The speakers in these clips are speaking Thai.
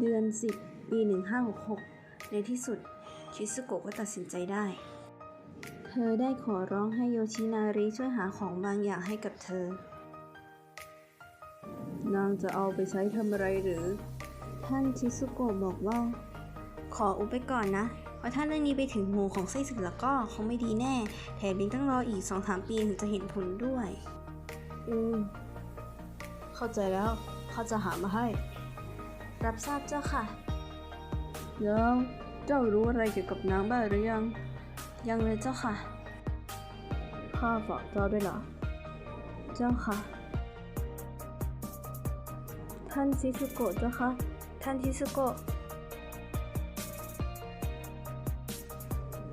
เดือน 10 ปี 1566 ในที่สุดชิซุโกะก็ตัดสินใจได้ เธอได้ขอร้องให้โยชินาริช่วยหาของบางอย่างให้กับเธอ นางจะเอาไปใช้ทำอะไรหรือ ท่านชิซุโกะบอกว่า ขออุบไปก่อนนะเพราะถ้าเรื่องนี้ไปถึงหูของไส้ศึกแล้วก็คงไม่ดีแน่ แถมยังต้องรออีกสองสามปีถึงจะเห็นผลด้วย อืม เข้าใจแล้วเขาจะหามาให้ รับทราบเจ้าค่ะ แล้วเจ้ารู้อะไรเกี่ยวกับนางบ้างหรือยัง ยังเลยเจ้าค่ะ ข้าฝากเจ้าด้วยเหรอ เจ้าค่ะ ท่านชิซุโกะเจ้าค่ะ ท่านชิซุโกะ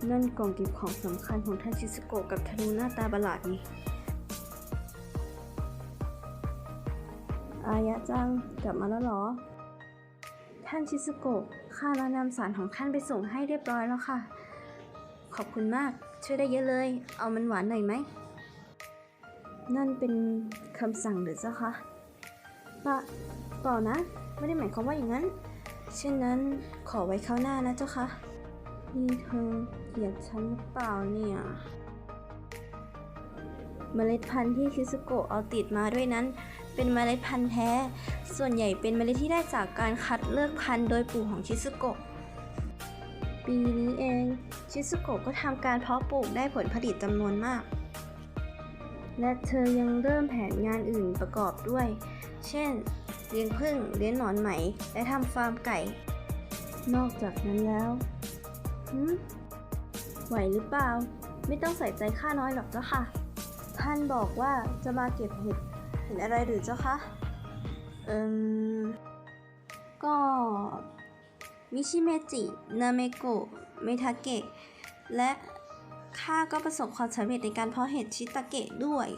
นั่นกล่องเก็บของสำคัญของท่านชิซุโกะกับธนูหน้าตาประหลาดนี่ อายะจัง กลับมาแล้วเหรอ ท่านชิซุโกะข้ามานำสารของท่านไปส่งให้เรียบร้อยแล้วค่ะ ขอบคุณมาก ช่วยได้เยอะเลย เอามันหวานหน่อยไหม นั่นเป็นคำสั่งหรือเจ้าคะปะเปล่านะ ไม่ได้หมายความว่าอย่างนั้น เช่นนั้นขอไว้คราวหน้านะเจ้าคะนี่เธอเกลียดฉันหรือเปล่าเนี่ยเมล็ดพันธุ์ที่คิซุโกะเอาติดมาด้วยนั้น เป็นเมล็ดพันธุ์แท้ ส่วนใหญ่เป็นเมล็ดที่ได้จากการคัดเลือกพันธุ์โดยปู่ของชิซุโกะ ปีนี้เอง ชิซุโกะก็ทำการเพาะปลูกได้ผลผลิตจำนวนมาก และเธอยังเริ่มแผนงานอื่นประกอบด้วย เช่น เลี้ยงผึ้ง เลี้ยงหนอนไหม และทำฟาร์มไก่ นอกจากนั้นแล้วหืมไหวหรือเปล่า ไม่ต้องใส่ใจข้าน้อยหรอกเจ้าค่ะ ท่านบอกว่าจะมาเก็บเห็ด ห็นอะไรหรือเจ้าคะ เอิมก็มิชิเมจินาเมโกะเมทาเกะ และข้าก็ประสบความสำเร็จในการเพาะเห็ดชิตาเกะด้วย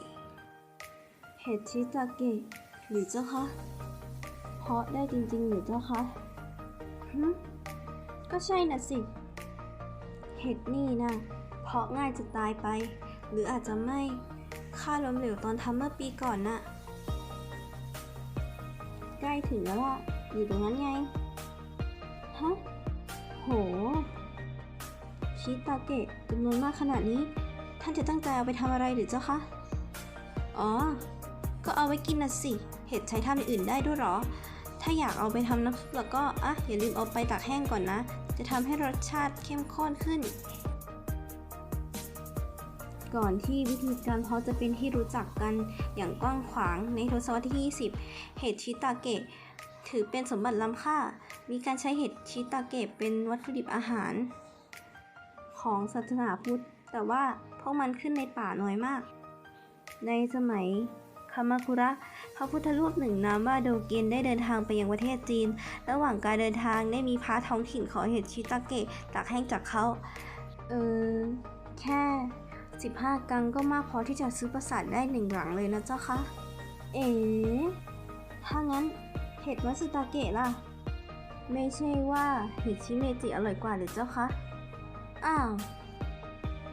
เห็ดชิตาเกะหรือเจ้าคะเพาะได้จริงๆหรือเจ้าคะหึก็ใช่น่ะสิ เห็ดนี่นะเพาะง่ายจะตายไป หรืออาจจะไม่ข้าล้มเหลวตอนทำเมื่อปีก่อนน่ะ ใกล้ถึงแล้วอะอยู่ตรงนั้นไง ฮะ โห ชิตาเกะจำนวนมากขนาดนี้ ท่านจะตั้งใจเอาไปทำอะไรหรือเจ้าคะ อ๋อ ก็เอาไว้กินน่ะสิ เห็ดใช้ทำอย่างอื่นได้ด้วยหรอ ถ้าอยากเอาไปทำน้ำซุปแล้วก็ อะ อย่าลืมเอาไปตากแห้งก่อนนะ จะทำให้รสชาติเข้มข้นขึ้น ก่อนที่วิธีการเพาะจะเป็นที่รู้จักกันอย่างกว้างขวางในทศวรรษที่ 20 เห็ดชิตาเกะ ถือเป็นสมบัติล้ำค่า มีการใช้เห็ดชิตาเกะเป็นวัตถุดิบอาหาร ของศาสนาพุทธ แต่ว่าพวกมันขึ้นในป่าน้อยมาก ในสมัยคามาคุระ พระพุทธรูปหนึ่งนามว่าโดเกนได้เดินทางไปยังประเทศจีน ระหว่างการเดินทางได้มีพระท้องถิ่นขอเห็ดชิตาเกะตากแห้งจากเขา เออ แค่ 15 กังก็มากพอที่จะซื้อปราสาทได้หนึ่งหลังเลยนะเจ้าคะ เอ๋ถ้างั้นเห็ดมัสึตาเกะล่ะ ไม่ใช่ว่าเห็ดชิเมจิอร่อยกว่าหรือเจ้าคะ อ้าว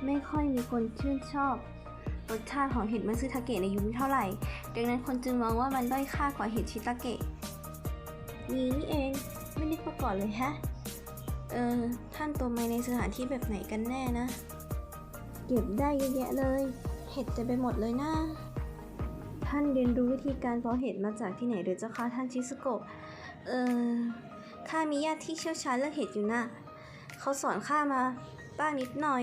ไม่ค่อยมีคนชื่นชอบรสชาติของเห็ดมัตสึตาเกะในยุคนี้เท่าไหร่ ดังนั้นคนจึงมองว่ามันด้อยค่ากว่าเห็ดชิตาเกะ นี่นี่เอง ไม่นึกมาก่อนเลยฮะ เออ ท่านตัวไม่ในสถานที่แบบไหนกันแน่นะ เก็บได้เยอะแยะเลย เห็ดเต็มไปหมดเลยนะ ท่านเรียนรู้วิธีการเพาะเห็ดมาจากที่ไหนหรือเจ้าคะท่านชิสโกะเออข้ามีญาติที่เชี่ยวชาญเรื่องเห็ดอยู่นะเขาสอนข้ามาบ้างนิดหน่อย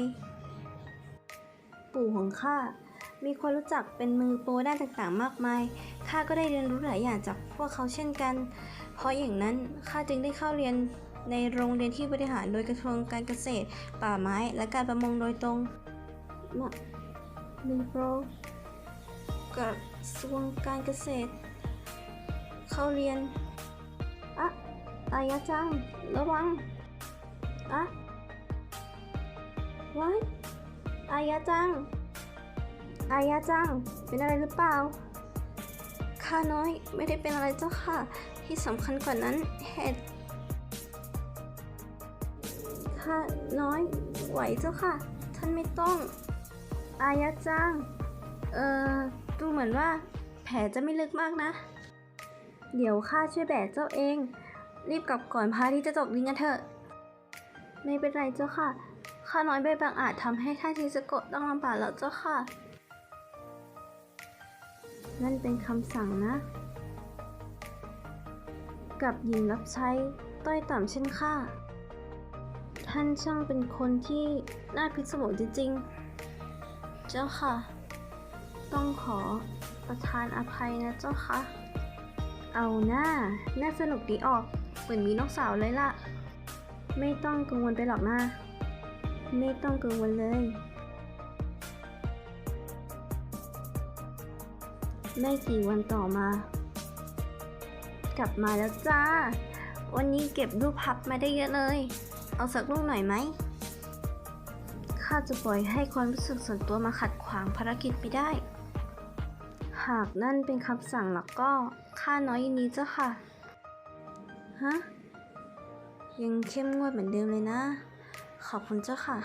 ปู่ของข้ามีคนรู้จักเป็นมือโปรด้านต่างๆ มากมาย ข้าก็ได้เรียนรู้หลายอย่างจากพวกเขาเช่นกัน เพราะอย่างนั้นข้าจึงได้เข้าเรียนในโรงเรียนที่บริหารโดยกระทรวงการเกษตร ป่าไม้ และการประมงโดยตรง มามือโปรกระทรวงการเกษตร เข้าเรียน อะอายะจัง ระวัง อะว้ายอายะจัง อายะจัง เป็นอะไรหรือเปล่า ข้าน้อยไม่ได้เป็นอะไรเจ้าค่ะ ที่สำคัญกว่านั้นเห็ดข้าน้อยไหวเจ้าค่ะ ท่านไม่ต้อง อายะจัง เอ่อดูเหมือนว่าแผลจะไม่ลึกมากนะ เดี๋ยวข้าช่วยแบกเจ้าเอง รีบกลับก่อนพระอาที่จะตกดินกันเถอะ ไม่เป็นไรเจ้าค่ะ ข้าน้อยใบบางอาจทำให้ท่านทีสโกะต้องลำบากแล้วเจ้าค่ะ นั่นเป็นคำสั่งนะ กับหญิงรับใช้ต้อยต่ำเช่นข้า ท่านช่างเป็นคนที่น่าพิศวงจริงๆ เจ้าค่ะ ต้องขอประทานอภัยนะเจ้าค่ะ เอาหน้า น่าสนุกดีออก เหมือนมีน้องสาวเลยล่ะ ไม่ต้องกังวลไปหรอกนะไม่ต้องกังวลเลย ไม่กี่วันต่อมา กลับมาแล้วจ้า วันนี้เก็บรูปพับมาได้เยอะเลย เอาสักลูกหน่อยไหม ข้าจะปล่อยให้ความรู้สึกส่วนตัวมาขัดขวางภารกิจไม่ได้ หากนั่นเป็นคำสั่งแล้วก็ข้าน้อยยินดีเจ้าค่ะ ฮะ ยังเข้มงวดเหมือนเดิมเลยนะ ขอบคุณเจ้าค่ะ